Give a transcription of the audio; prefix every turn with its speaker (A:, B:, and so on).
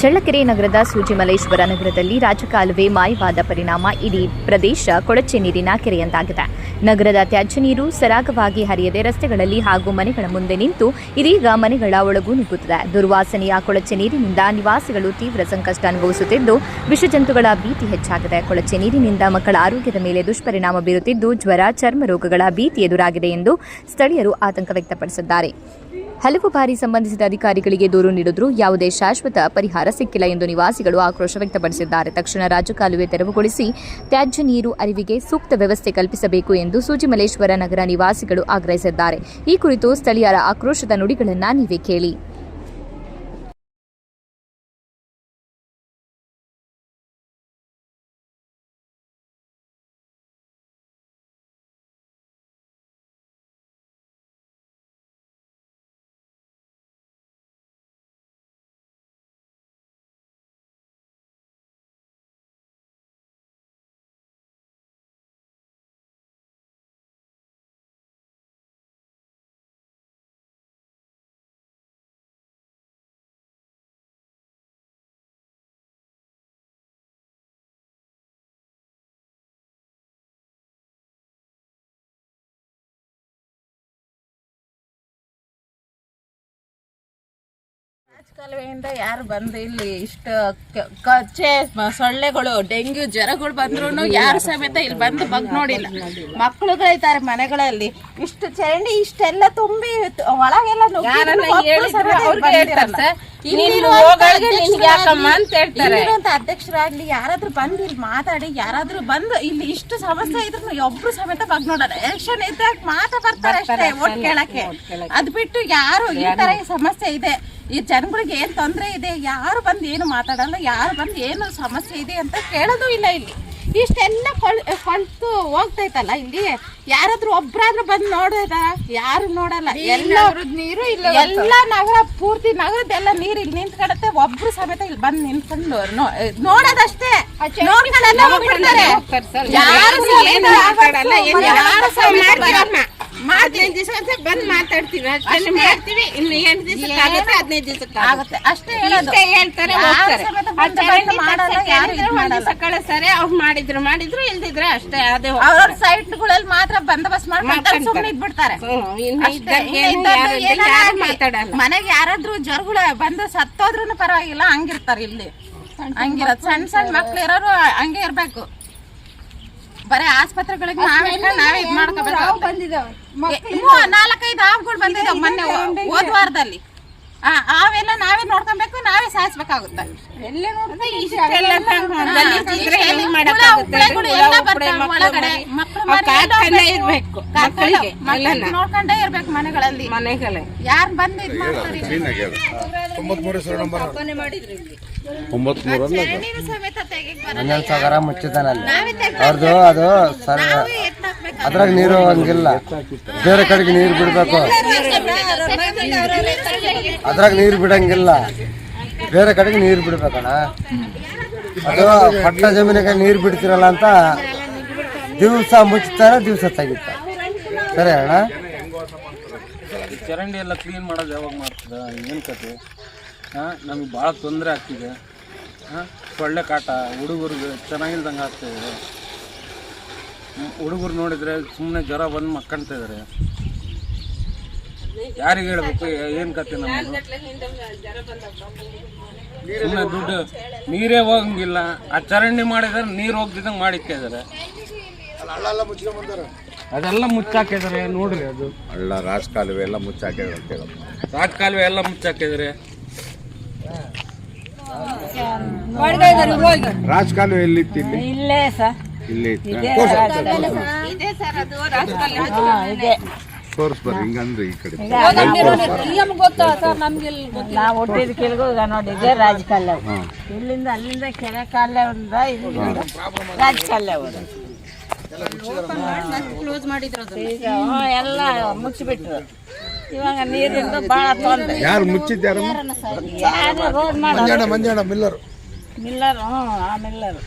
A: ಚಳ್ಳಕೆರೆ ನಗರದ ಸೂಜಿಮಲೇಶ್ವರ ನಗರದಲ್ಲಿ ರಾಜಕಾಲುವೆ ಮಾಯವಾದ ಪರಿಣಾಮ ಇಡೀ ಪ್ರದೇಶ ಕೊಳಚೆ ನೀರಿನ ಕೆರೆಯಂತಾಗಿದೆ. ನಗರದ ತ್ಯಾಜ್ಯ ನೀರು ಸರಾಗವಾಗಿ ಹರಿಯದೆ ರಸ್ತೆಗಳಲ್ಲಿ ಹಾಗೂ ಮನೆಗಳ ಮುಂದೆ ನಿಂತು ಇದೀಗ ಮನೆಗಳ ಒಳಗೂ ನುಗ್ಗುತ್ತಿದೆ. ದುರ್ವಾಸನೆಯ ಕೊಳಚೆ ನೀರಿನಿಂದ ನಿವಾಸಿಗಳು ತೀವ್ರ ಸಂಕಷ್ಟ ಅನುಭವಿಸುತ್ತಿದ್ದು, ವಿಷಜಂತುಗಳ ಭೀತಿ ಹೆಚ್ಚಾಗಿದೆ. ಕೊಳಚೆ ನೀರಿನಿಂದ ಮಕ್ಕಳ ಆರೋಗ್ಯದ ಮೇಲೆ ದುಷ್ಪರಿಣಾಮ ಬೀರುತ್ತಿದ್ದು, ಜ್ವರ, ಚರ್ಮ ರೋಗಗಳ ಭೀತಿ ಎದುರಾಗಿದೆ ಎಂದು ಸ್ಥಳೀಯರು ಆತಂಕ ವ್ಯಕ್ತಪಡಿಸಿದ್ದಾರೆ. ಹಲವು ಬಾರಿ ಸಂಬಂಧಿಸಿದ ಅಧಿಕಾರಿಗಳಿಗೆ ದೂರು ನೀಡಿದ್ರೂ ಯಾವುದೇ ಶಾಶ್ವತ ಪರಿಹಾರ ಸಿಕ್ಕಿಲ್ಲ ಎಂದು ನಿವಾಸಿಗಳು ಆಕ್ರೋಶ ವ್ಯಕ್ತಪಡಿಸಿದ್ದಾರೆ. ತಕ್ಷಣ ರಾಜಕಾಲುವೆ ತೆರವುಗೊಳಿಸಿ ತ್ಯಾಜ್ಯ ನೀರು ಅರಿವಿಗೆ ಸೂಕ್ತ ವ್ಯವಸ್ಥೆ ಕಲ್ಪಿಸಬೇಕು ಎಂದು ಸೂಜಿಮಲೇಶ್ವರ ನಗರ ನಿವಾಸಿಗಳು ಆಗ್ರಹಿಸಿದ್ದಾರೆ. ಈ ಕುರಿತು ಸ್ಥಳೀಯರ ಆಕ್ರೋಶದ ನುಡಿಗಳನ್ನು ನೀವೇ ಕೇಳಿ.
B: ಕಾಲುವೆಯಿಂದ ಯಾರು ಬಂದು ಇಲ್ಲಿ ಇಷ್ಟು ಕಚ್ಚೆ ಸೊಳ್ಳೆಗಳು ಡೆಂಗ್ಯೂ ಜ್ವರಗಳು ಬಂದ್ರು ಯಾರು ಸಮೇತ ಇಲ್ಲಿ ಬಂದು ಬಗ್ ನೋಡಿಲ್ಲ. ಮಕ್ಕಳುಗಳಿದ್ದಾರೆ ಮನೆಗಳಲ್ಲಿ. ಇಷ್ಟು ಚರಂಡಿ ಇಷ್ಟೆಲ್ಲ ತುಂಬಿ ಒಳಗೆಲ್ಲ ಅಧ್ಯಕ್ಷರಾಗ್ಲಿ- ಯಾರಾದ್ರೂ ಬಂದು ಇಲ್ಲಿ ಮಾತಾಡಿ ಯಾರಾದ್ರೂ ಬಂದು ಇಲ್ಲಿ ಇಷ್ಟು ಸಮಸ್ಯೆ ಇದ್ರು ಒಬ್ರು ಸಮೇತ ಬಗ್ ನೋಡಲ್ಲ. ಎಲೆಕ್ಷನ್ ಇದ್ದಾಗ ಮಾತಾ ಬರ್ತಾರೆ ಅಷ್ಟೇ ಓಟ್ ಕೇಳಕ್ಕೆ. ಅದ್ ಬಿಟ್ಟು ಯಾರು ಈ ತರ ಸಮಸ್ಯೆ ಇದೆ. ಈ ಜನಗಳಿಗೆ ಏನು ತೊಂದರೆ ಇದೆ? ಯಾರು ಬಂದು ಏನು ಮಾತಾಡಲ್ಲ? ಯಾರು ಬಂದು ಏನು ಸಮಸ್ಯೆ ಇದೆ ಅಂತ ಕೇಳೋದು ಇಲ್ಲ ಇಲ್ಲಿ. ಇಷ್ಟೆಲ್ಲ ಕೊಳ್ ಕೊಳ್ತು ಹೋಗ್ತೈತಲ್ಲ ಇಲ್ಲಿ? ಯಾರಾದ್ರೂ ಒಬ್ರಾದ್ರೂ ಬಂದು ನೋಡೋದ ಯಾರು ನೋಡಲ್ಲ. ಎಲ್ಲ ನೀರು ಇಲ್ಲ ಎಲ್ಲ ನಗರ ಪೂರ್ತಿ ನಗರದೆಲ್ಲ ನೀರು ಇಲ್ಲಿ ನಿಂತ್ಕೊಡತ್ತೆ. ಒಬ್ರು ಸಮೇತ ಇಲ್ಲಿ ಬಂದು ನಿಂತ್ಕೊಂಡು ನೋಡೋದಷ್ಟೇ. ಯಾರು
C: ಹದಿನೈದು ದಿವಸ ಅಂತ ಬಂದ್ ಮಾತಾಡ್ತೀವಿ. ಅಷ್ಟೇ ಮಾಡ್ತೀವಿ ಇನ್ನು ಎಂಟು ದಿವಸಕ್ಕೆ ಆಗುತ್ತೆ ಹದಿನೈದು ದಿವಸಕ್ಕೆ
B: ಆಗುತ್ತೆ. ಅಷ್ಟೇ
C: ಇಷ್ಟೇ ಹೇಳ್ತಾರೆ ಹೋಗ್ತಾರೆ. ಒಂದ್
B: ಮಾಡಲ್ಲ.
C: ದಿವಸ ಅವ್ರು ಮಾಡಿದ್ರು ಮಾಡಿದ್ರು ಇಲ್ದಿದ್ರೆ ಅಷ್ಟೇ ಅದೇ
B: ಅವ್ರವ್ರ ಸೈಟ್ಗಳಲ್ಲಿ ಮಾತ್ರ ಬಂದೋಬಸ್ತ್ ಮಾಡ್ಕೊಂಡು ಸುಮ್ಮನೆ ಇದ್ಬಿಡ್ತಾರೆ. ಮನೆಗೆ ಯಾರಾದ್ರೂ ಜ್ವರಗಳು ಬಂದು ಸತ್ತೋದ್ರೂ ಪರವಾಗಿಲ್ಲ ಹಂಗಿರ್ತಾರೆ ಇಲ್ಲಿ. ಹಂಗಿರ ಸಣ್ಣ ಸಣ್ಣ ಮಕ್ಳು ಇರೋರು ಹಂಗೆ ಇರ್ಬೇಕು. ಬರೀ ಆಸ್ಪತ್ರೆಗಳಿಗೆ ನಾವೇ ಇದ್ ಮಾಡ್ಕೋಬೇಕು ನಾಲ್ಕೈದು ಹಾವುಗಳು ಬಂದಿದ್ದಾವೆ ಮೊನ್ನೆ ಹೋದ್ ವಾರದಲ್ಲಿ ಆ, ಅವೆಲ್ಲ ನಾವೇ ನೋಡ್ಕೊಬೇಕು ನಾವೇ ಸಾಯಿಸ್ಬೇಕಾಗುತ್ತೆ. ನೋಡ್ಕೊಂಡೇ ಇರ್ಬೇಕು ಮನೆಗಳಲ್ಲಿ.
C: ಮನೆಗಳೇ.
B: ಯಾರು ಬಂದು ಇದ್ ಮಾಡ್ತಾರೆ
D: ಸಾವಿರ ಮುಚ್ಚಿದಾನಲ್ಲಿ ಅವ್ರದ್ದು ಅದು ಅದ್ರಾಗ ನೀರು ಹಂಗಿಲ್ಲ. ಬೇರೆ ಕಡೆಗೆ ನೀರು ಬಿಡ್ಬೇಕು. ಅದ್ರಾಗ ನೀರು ಬಿಡಂಗಿಲ್ಲ. ಬೇರೆ ಕಡೆಗೆ ನೀರು ಬಿಡ್ಬೇಕಣ್ಣ. ಅಥವಾ ಪಟ್ಟ ಜಮೀನಿಗೆ ನೀರು ಬಿಡ್ತಿರಲ್ಲ ಅಂತ ದಿವಸ ಮುಚ್ತಾರೆ, ದಿವಸ ತೆಗಿತ ಸರಿ ಅಣ್ಣ.
E: ಚರಂಡಿ ಎಲ್ಲ ಕ್ಲೀನ್ ಮಾಡೋದು ಯಾವಾಗ ಮಾಡ್ತದೆ ಏನು ಕತೆ? ಹಾಂ ನಮಗೆ ಭಾಳ ತೊಂದರೆ ಆಗ್ತಿದೆ. ಹಾಂ ಸೊಳ್ಳೆ ಕಾಟ, ಹುಡುಗರಿಗೆ ಚೆನ್ನಾಗಿಲ್ದಂಗೆ ಆಗ್ತಾಯಿದೆ ಹುಡುಗರು ನೋಡಿದರೆ ಸುಮ್ಮನೆ ಜ್ವರ ಬಂದು ಮಕ್ಕಳ್ತಾ ಇದ್ದಾರೆ ಯಾರಿಗೆ ಹೇಳ್ಬೇಕು? ಏನು ಕತೆ ನಮ್ಮ ಸುಮ್ಮನೆ ದುಡ್ಡು ನೀರೇ ಹೋಗಂಗಿಲ್ಲ. ಆ ಚರಂಡಿ ಮಾಡಿದ್ರೆ ನೀರು ಹೋಗ್ದಿದ್ದಂಗೆ ಮಾಡಿಕ್ಕಿದ್ದಾರೆ ಅದೆಲ್ಲ ಮುಚ್ಚಾಕಿದ್ದಾರೆ ನೋಡ್ರಿ ಅದು.
F: ಹಳ್ಳ ರಾಜಕಾಲುವೆ ಎಲ್ಲ ಮುಚ್ಚಾಕಿದ್ರೆ ಅಂತ ರಾಜ್
E: ಕಾಲುವೆ ಎಲ್ಲ ಮುಚ್ಚಾಕಿದ್ದಾರೆ
F: ರಾಜಕಾಲುವೆ ಎಲ್ಲಿತ್ತು ಇಲ್ಲಿ
G: ಇಲ್ಲೇ ಸರ್.
F: ಇಲ್ಲಿ ಇತ್ತು
C: ಇದೆ ಸರ್ ಅದು ರಾಜಕಾಲುವೆ
F: ತೋರ್ಸ್ ಬರ್ರಿ ಹಿಂಗಂದ್ರೆ ಈ ಕಡೆ
G: ನಾವು ಹುಟ್ಟಿದ ಕೆಳಗೂ ಈಗ ನೋಡಿ ಇದೆ ರಾಜಕಾಲ ಇಲ್ಲಿಂದ ಅಲ್ಲಿಂದ ಕೆರೆ ಕಾಲ ಒಂದ ಇಲ್ಲಿಂದ ರಾಜಕಾಲ
C: ಕ್ಲೋಸ್ ಮಾಡಿದ್ರು
G: ಈಗ ಎಲ್ಲ ಮುಚ್ಚಿಬಿಟ್ರು. ಇವಾಗ ನೀರಿಂದ ಭಾಳ ತೊಂದರೆ.
F: ಯಾರು ಮುಚ್ಚಿದ್ದಾರೆ
G: ಯಾರು ರೋಡ್
F: ಮಂಜಾಣ ಮಿಲ್ಲರ್.
G: ಮಿಲ್ಲರ್ ಹ್ಞೂ ಆ ಮಿಲ್ಲರ್.